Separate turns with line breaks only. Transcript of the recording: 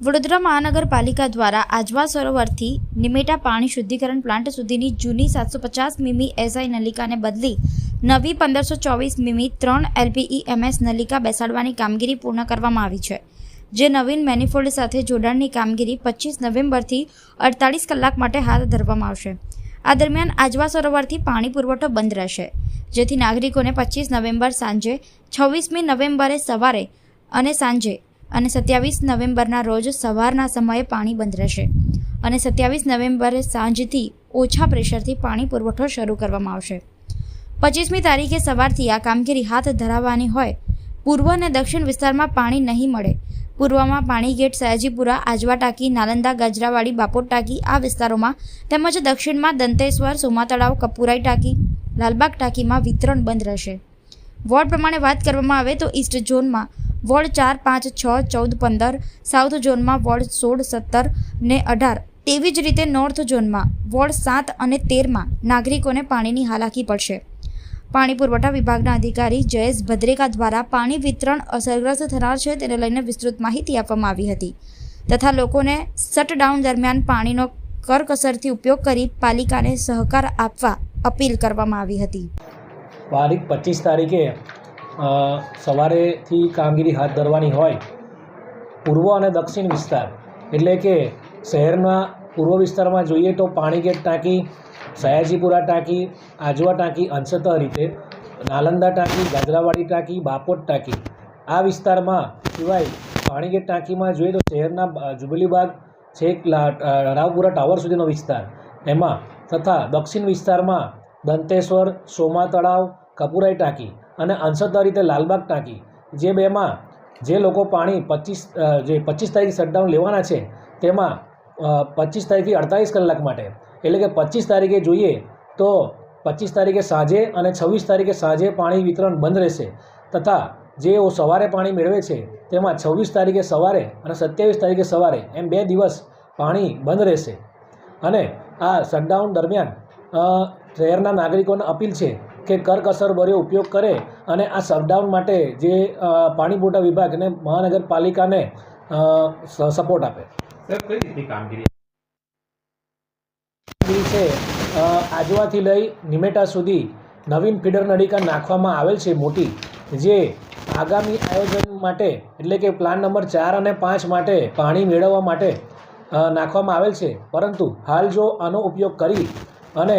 વડોદરા મહાનગરપાલિકા દ્વારા આજવા સરોવરથી નિમેટા પાણી શુદ્ધિકરણ પ્લાન્ટ સુધીની જૂની સાતસો પચાસ મીમી એસઆઈ નલિકાને બદલી નવી પંદરસો ચોવીસ મીમી ત્રણ એલપીઈ એમએસ નલિકા બેસાડવાની કામગીરી પૂર્ણ કરવામાં આવી છે, જે નવીન મેનિફોલ્ડ સાથે જોડાણની કામગીરી પચીસ નવેમ્બરથી અડતાલીસ કલાક માટે હાથ ધરવામાં આવશે. આ દરમિયાન આજવા સરોવરથી પાણી પુરવઠો બંધ રહેશે, જેથી નાગરિકોને પચીસ નવેમ્બર સાંજે છવ્વીસમી નવેમ્બરે સવારે અને સાંજે અને સત્યાવીસ નવેમ્બરના રોજ સવારના સમયે પાણી બંધ રહેશે. અને સત્યાવીસ નવેમ્બરે સાંજથી ઓછા પ્રેશરથી પાણી પુરવઠો શરૂ કરવામાં આવશે. પચીસમી તારીખે સવારથી આ કામગીરી હાથ ધરાવવાની હોય, પૂર્વ અને દક્ષિણ વિસ્તારમાં પાણી નહીં મળે. પૂર્વમાં પાણી ગેટ સયાજીપુરા આજવા ટાંકી નાલંદા, ગજરાવાડી બાપોટ ટાંકી આ વિસ્તારોમાં તેમજ દક્ષિણમાં દંતેશ્વર સોમા તળાવ કપુરાઈ ટાંકી, લાલબાગ ટાંકીમાં વિતરણ બંધ રહેશે. વોર્ડ પ્રમાણે વાત કરવામાં આવે તો ઈસ્ટ ઝોનમાં વોર્ડ ચાર, પાંચ, છ, ચૌદ, પંદર, સાઉથ ઝોનમાં વોર્ડ સોળ, સત્તર ને અઢાર. તેવી જ રીતે નોર્થ ઝોનમાં વોર્ડ સાત અને તેરમાં નાગરિકોને પાણીની હાલાકી પડશે. પાણી પુરવઠા વિભાગના અધિકારી જયેશ ભદ્રેકા દ્વારા પાણી વિતરણ અસરગ્રસ્ત થનાર છે તેને લઈને વિસ્તૃત માહિતી આપવામાં આવી હતી. તથા લોકોને શટડાઉન દરમિયાન પાણીનો કરકસરથી ઉપયોગ કરી પાલિકાને સહકાર આપવા અપીલ કરવામાં આવી હતી.
તારીખ સવારેથી કામગીરી હાથ ધરવાની હોય, પૂર્વ અને દક્ષિણ વિસ્તાર, એટલે કે શહેરના પૂર્વ વિસ્તારમાં જોઈએ તો પાણીગેટ ટાંકી, સયાજીપુરા ટાંકી, આજવા ટાંકી, અંશતઃ રીતે, નાલંદા ટાંકી, ગાજરાવાડી ટાંકી, બાપોટ ટાંકી. આ વિસ્તારમાં સિવાય પાણીગેટ ટાંકીમાં જોઈએ તો શહેરના જુબલીબાગ છેક રાવપુરા ટાવર સુધીનો વિસ્તાર. એમાં તથા દક્ષિણ વિસ્તારમાં દંતેશ્વર, સોમા તળાવ, કપુરાઈ ટાંકી. અને અંશતઃ રીતે લાલબાગ ટાંકી, જે બેમાં જે લોકો પાણી પચીસ જે પચીસ તારીખ શટડાઉન લેવાના છે, તેમાં પચીસ તારીખથી અડતાલીસ કલાક માટે. એટલે કે પચીસ તારીખે જોઈએ તો પચીસ તારીખે સાંજે અને છવ્વીસ તારીખે સાંજે પાણી વિતરણ બંધ રહેશે. તથા જેઓ સવારે પાણી મેળવે છે, તેમાં છવ્વીસ તારીખે સવારે અને સત્યાવીસ તારીખે સવારે એમ બે દિવસ પાણી બંધ રહેશે. અને આ શટડાઉન દરમિયાન શહેરના નાગરિકોને અપીલ છે કે કરકસર ભર્યો ઉપયોગ કરે અને આ શટડાઉન માટે જે પાણી પુરવઠા વિભાગ અને મહાનગરપાલિકાને સપોર્ટ આપે.
સાહેબ કઈ કામગીરી?
છે આજવાથી લઈ નિમેટા સુધી નવીન ફીડર નળીકા નાખવામાં આવેલ છે મોટી જે આગામી આયોજન માટે એટલે કે પ્લાન નંબર ચાર અને પાંચ માટે પાણી મેળવવા માટે નાખવામાં આવેલ છે. પરંતુ હાલ જો આનો ઉપયોગ કરી અને